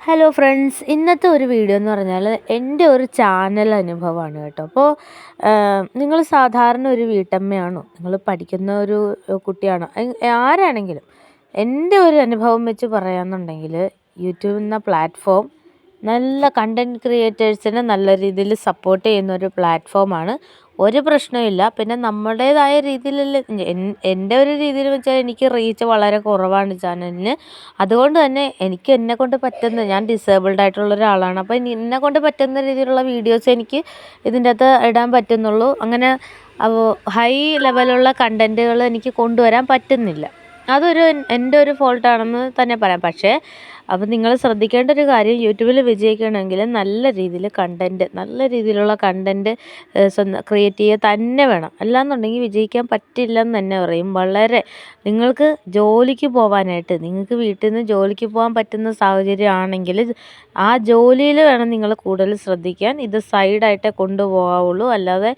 Hello friends ഇന്നത്തെ ഒരു video എന്ന് പറഞ്ഞാൽ എന്റെ ഒരു ചാനൽ അനുഭവമാണ് കേട്ടോ. അപ്പോൾ നിങ്ങൾ സാധാരണ ഒരു വീട്ടമ്മയാണോ? നിങ്ങൾ പഠിക്കുന്ന ഒരു കുട്ടിയാണോ? ആരാണെങ്കിലും എന്റെ ഒരു അനുഭവം വെച്ച് പറയാമെന്നുണ്ടെങ്കിൽ യൂട്യൂബ് എന്ന പ്ലാറ്റ്ഫോം നല്ല കണ്ടന്റ് ക്രിയേറ്റേഴ്സിനെ നല്ല രീതിയിൽ സപ്പോർട്ട് ചെയ്യുന്ന ഒരു പ്ലാറ്റ്ഫോമാണ് ഒരു പ്രശ്നമില്ല പിന്നെ നമ്മുടേതായ രീതിയിലല്ലേ എന്റെ ഒരു രീതിയിൽ വെച്ചാൽ എനിക്ക് റീച്ച് വളരെ കുറവാണ് ചാനലിന് അതുകൊണ്ട് തന്നെ എനിക്ക് എന്നെ കൊണ്ട് പറ്റുന്ന ഞാൻ ഡിസേബിൾഡ് ആയിട്ടുള്ള ഒരാളാണ്. അപ്പോൾ എന്നെ കൊണ്ട് പറ്റുന്ന രീതിയിലുള്ള വീഡിയോസ് എനിക്ക് ഇതിന്റെ അകത്ത് ഇടാൻ പറ്റുന്നുള്ളൂ. അങ്ങനെ ഹൈ ലെവലുള്ള കണ്ടന്റുകൾ എനിക്ക് കൊണ്ടുവരാൻ പറ്റുന്നില്ല. അതൊരു എന്റെ ഒരു ഫോൾട്ടാണെന്ന് തന്നെ പറയാം. പക്ഷേ അപ്പോൾ നിങ്ങൾ ശ്രദ്ധിക്കേണ്ട ഒരു കാര്യം യൂട്യൂബിൽ വിജയിക്കണമെങ്കിൽ നല്ല രീതിയിൽ കണ്ടന്റ് നല്ല രീതിയിലുള്ള കണ്ടന്റ് സ്വന്തം ക്രിയേറ്റ് ചെയ്യുക തന്നെ വേണം. അല്ലാന്നുണ്ടെങ്കിൽ വിജയിക്കാൻ പറ്റില്ല എന്ന് തന്നെ പറയും. വളരെ നിങ്ങൾക്ക് ജോലിക്ക് പോകാനായിട്ട് നിങ്ങൾക്ക് വീട്ടിൽ നിന്ന് ജോലിക്ക് പോകാൻ പറ്റുന്ന സാഹചര്യം ആണെങ്കിൽ ആ ജോലിയിൽ വേണം നിങ്ങൾ കൂടുതൽ ശ്രദ്ധിക്കാൻ. ഇത് സൈഡായിട്ടേ കൊണ്ടുപോകാവുള്ളൂ. അല്ലാതെ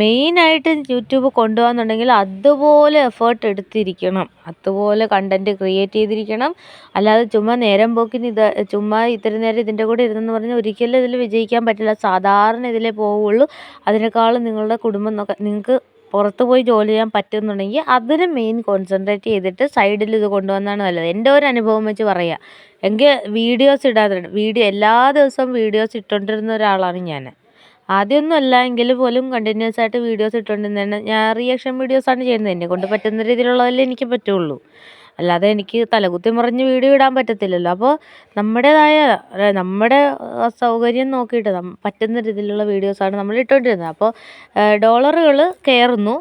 മെയിനായിട്ട് യൂട്യൂബ് കൊണ്ടുപോകാന്നുണ്ടെങ്കിൽ അതുപോലെ എഫേർട്ട് എടുത്തിരിക്കണം. അതുപോലെ കണ്ടന്റ് ക്രിയേറ്റ് ചെയ്തിരിക്കണം. അല്ലാതെ ചുമ്മാ നേരം പോക്കിന് ഇത് ചുമ്മാ ഇത്തിരി നേരം ഇതിന്റെ കൂടെ ഇരുന്നെന്ന് പറഞ്ഞാൽ ഒരിക്കലും ഇതിൽ വിജയിക്കാൻ പറ്റില്ല. സാധാരണ ഇതിലേ പോവുള്ളൂ. അതിനേക്കാളും നിങ്ങളുടെ കുടുംബം നോക്കാൻ നിങ്ങൾക്ക് പുറത്ത് പോയി ജോലി ചെയ്യാൻ പറ്റുന്നുണ്ടെങ്കിൽ അതിന് മെയിൻ കോൺസെൻട്രേറ്റ് ചെയ്തിട്ട് സൈഡിൽ ഇത് കൊണ്ടുവന്നാണ് നല്ലത്. എന്റെ ഒരു അനുഭവം വെച്ച് പറയാം. എങ്കിൽ വീഡിയോസ് ഇടാതെ വീഡിയോ എല്ലാ ദിവസവും വീഡിയോസ് ഇട്ടുകൊണ്ടിരുന്ന ഒരാളാണ് ഞാൻ ആദ്യമൊന്നും അല്ല എങ്കിൽ പോലും കണ്ടിന്യൂസ് ആയിട്ട് വീഡിയോസ് ഇട്ടുകൊണ്ടിരുന്നതാണ് ഞാൻ റിയാക്ഷൻ വീഡിയോസാണ് ചെയ്യുന്നത്. എന്നെ കൊണ്ട് പറ്റുന്ന രീതിയിലുള്ളതല്ലേ എനിക്ക് പറ്റുള്ളൂ. അല്ലാതെ എനിക്ക് തലകുത്തി മറിഞ്ഞ് വീഡിയോ ഇടാൻ പറ്റത്തില്ലല്ലോ. അപ്പോൾ നമ്മുടേതായ നമ്മുടെ സൗകര്യം നോക്കിയിട്ട് പറ്റുന്ന രീതിയിലുള്ള വീഡിയോസാണ് നമ്മൾ ഇട്ടുകൊണ്ടിരുന്നത് അപ്പോൾ ഡോളറുകൾ കയറുന്നു.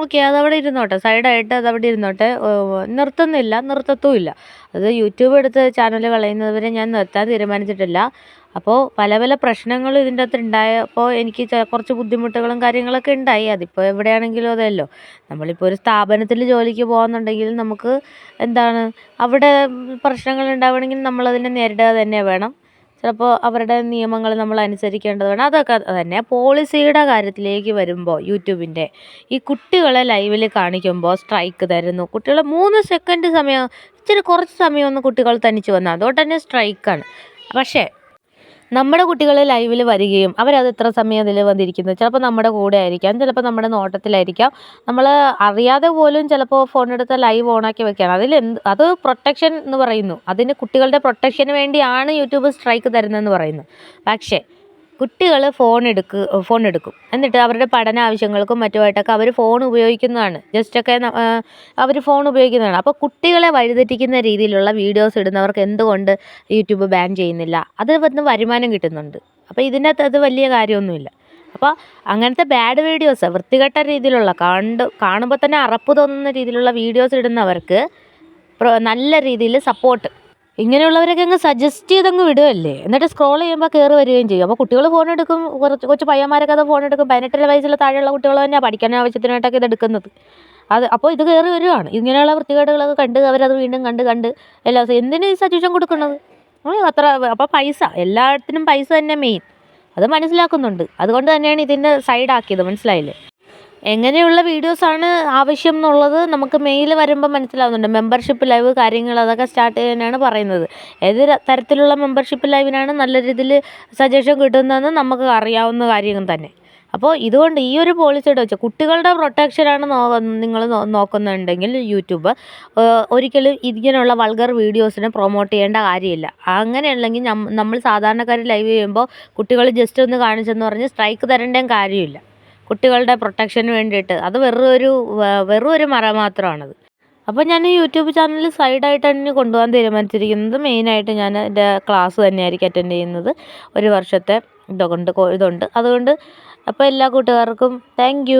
ഓക്കെ അതവിടെ ഇരുന്നോട്ടെ. സൈഡായിട്ട് അതവിടെ ഇരുന്നോട്ടെ. നിർത്തുന്നില്ല നിർത്തത്തുമില്ല. അത് യൂട്യൂബ് എടുത്ത് ചാനൽ കളയുന്നതുവരെ ഞാൻ നിർത്താൻ തീരുമാനിച്ചിട്ടില്ല. അപ്പോൾ പല പല പ്രശ്നങ്ങളും ഇതിന്റെ അകത്ത് ഉണ്ടായപ്പോൾ എനിക്ക് കുറച്ച് ബുദ്ധിമുട്ടുകളും കാര്യങ്ങളൊക്കെ ഉണ്ടായി. അതിപ്പോൾ എവിടെയാണെങ്കിലും അതല്ലോ നമ്മളിപ്പോൾ ഒരു സ്ഥാപനത്തിൽ ജോലിക്ക് പോകുന്നുണ്ടെങ്കിൽ നമുക്ക് എന്താണ് അവിടെ പ്രശ്നങ്ങൾ ഉണ്ടാവണമെങ്കിൽ നമ്മളതിനെ നേരിടുക തന്നെ വേണം. ചിലപ്പോൾ അവരുടെ നിയമങ്ങൾ നമ്മൾ അനുസരിക്കേണ്ടതാണ് അതൊക്കെ തന്നെ പോളിസിയുടെ കാര്യത്തിലേക്ക് വരുമ്പോൾ യൂട്യൂബിന്റെ ഈ കുട്ടികളെ ലൈവിൽ കാണിക്കുമ്പോൾ സ്ട്രൈക്ക് തരുന്നു. കുട്ടികൾ മൂന്ന് സെക്കൻഡ് സമയം ഇച്ചിരി കുറച്ച് സമയം ഒന്ന് കുട്ടികൾ തനിച്ച് വന്നാൽ അതുകൊണ്ട് തന്നെ സ്ട്രൈക്കാണ്. പക്ഷേ നമ്മുടെ കുട്ടികൾ ലൈവിൽ വരികയും അവരത് എത്ര സമയം അതിൽ വന്നിരിക്കുന്നത് ചിലപ്പോൾ നമ്മുടെ കൂടെ ആയിരിക്കാം ചിലപ്പോൾ നമ്മുടെ നോട്ടത്തിലായിരിക്കാം. നമ്മൾ അറിയാതെ പോലും ചിലപ്പോൾ ഫോൺ എടുത്ത് ലൈവ് ഓണാക്കി വെക്കുകയാണ്. അതിൽ എന്ത് അത് പ്രൊട്ടക്ഷൻ എന്ന് പറയുന്നു. അതിന് കുട്ടികളുടെ പ്രൊട്ടക്ഷന് വേണ്ടിയാണ് യൂട്യൂബ് സ്ട്രൈക്ക് തരുന്നതെന്ന് പറയുന്നു. പക്ഷേ കുട്ടികൾ ഫോൺ എടുക്ക് ഫോൺ എടുക്കും. എന്നിട്ട് അവരുടെ പഠന ആവശ്യങ്ങൾക്കും മറ്റുമായിട്ടൊക്കെ അവർ ഫോൺ ഉപയോഗിക്കുന്നതാണ്. ജസ്റ്റൊക്കെ അവർ ഫോൺ ഉപയോഗിക്കുന്നതാണ്. അപ്പോൾ കുട്ടികളെ വഴിതെറ്റിക്കുന്ന രീതിയിലുള്ള വീഡിയോസ് ഇടുന്നവർക്ക് എന്തുകൊണ്ട് യൂട്യൂബ് ബാൻ ചെയ്യുന്നില്ല? അത് വന്ന് വരുമാനം കിട്ടുന്നുണ്ട്. അപ്പോൾ ഇതിനകത്ത് അത് വലിയ കാര്യമൊന്നുമില്ല. അപ്പോൾ അങ്ങനത്തെ ബാഡ് വീഡിയോസ് വൃത്തികെട്ട രീതിയിലുള്ള കണ്ട് കാണുമ്പോൾ തന്നെ അറപ്പ് തോന്നുന്ന രീതിയിലുള്ള വീഡിയോസ് ഇടുന്നവർക്ക് നല്ല രീതിയിൽ സപ്പോർട്ട് ഇങ്ങനെയുള്ളവരൊക്കെ അങ്ങ് സജസ്റ്റ് ചെയ്തങ്ങ് വിടുകയല്ലേ എന്നിട്ട് സ്ക്രോൾ ചെയ്യുമ്പോൾ കയറി വരികയും ചെയ്യും. അപ്പോൾ കുട്ടികൾ ഫോൺ എടുക്കും കുറച്ച് കൊച്ചു പയ്യന്മാരൊക്കെ അത് ഫോൺ എടുക്കും. പതിനെട്ടര വയസ്സിൽ താഴെയുള്ള കുട്ടികൾ തന്നെയാണ് പഠിക്കാൻ ആവശ്യത്തിനായിട്ടൊക്കെ ഇത് എടുക്കുന്നത്. അത് അപ്പോൾ ഇത് കയറി വരുവാണ്. ഇങ്ങനെയുള്ള വൃത്തികേടുകളൊക്കെ കണ്ട് അവരത് വീണ്ടും കണ്ട് കണ്ട് എല്ലാ ദിവസവും എന്തിനു ഈ സജഷൻ കൊടുക്കുന്നത്? അത്ര അപ്പോൾ പൈസ. എല്ലാത്തിനും പൈസ തന്നെ മെയിൻ അത് മനസ്സിലാക്കുന്നുണ്ട്. അതുകൊണ്ട് തന്നെയാണ് ഇതിന്റെ സൈഡാക്കിയത് മനസ്സിലായില്ലേ? എങ്ങനെയുള്ള വീഡിയോസാണ് ആവശ്യം എന്നുള്ളത് നമുക്ക് മെയിൽ വരുമ്പോൾ മനസ്സിലാവുന്നുണ്ട്. മെമ്പർഷിപ്പ് ലൈവ് കാര്യങ്ങൾ അതൊക്കെ സ്റ്റാർട്ട് ചെയ്യാനാണ് പറയുന്നത്. ഏത് തരത്തിലുള്ള മെമ്പർഷിപ്പ് ലൈവിനാണ് നല്ല രീതിയിൽ സജഷൻ കിട്ടുന്നതെന്ന് നമുക്ക് അറിയാവുന്ന കാര്യം തന്നെ. അപ്പോൾ ഇതുകൊണ്ട് ഈ ഒരു പോളിസിയുടെ വെച്ച് കുട്ടികളുടെ പ്രൊട്ടക്ഷനാണ് നോ നിങ്ങൾ നോക്കുന്നുണ്ടെങ്കിൽ യൂട്യൂബ് ഒരിക്കലും ഇങ്ങനെയുള്ള വൾഗർ വീഡിയോസിനെ പ്രൊമോട്ട് ചെയ്യേണ്ട കാര്യമില്ല. അങ്ങനെയുണ്ടെങ്കിൽ നമ്മൾ സാധാരണക്കാർ ലൈവ് ചെയ്യുമ്പോൾ കുട്ടികൾ ജസ്റ്റ് ഒന്ന് കാണിച്ചെന്ന് പറഞ്ഞ് സ്ട്രൈക്ക് തരേണ്ട കാര്യമില്ല. കുട്ടികളുടെ പ്രൊട്ടക്ഷന് വേണ്ടിയിട്ട്. അത് വെറും ഒരു വെറും ഒരു മറ മാത്രമാണത്. അപ്പോൾ ഞാൻ യൂട്യൂബ് ചാനൽ സൈഡായിട്ടാണ് കൊണ്ടുപോകാൻ തീരുമാനിച്ചിരിക്കുന്നത് മെയിനായിട്ട് ഞാൻ എന്റെ ക്ലാസ് തന്നെയായിരിക്കും അറ്റൻഡ് ചെയ്യുന്നത്. ഒരു വർഷത്തെ ഇതുകൊണ്ട് ഇതുണ്ട്. അതുകൊണ്ട് അപ്പോൾ എല്ലാ കൂട്ടുകാർക്കും താങ്ക്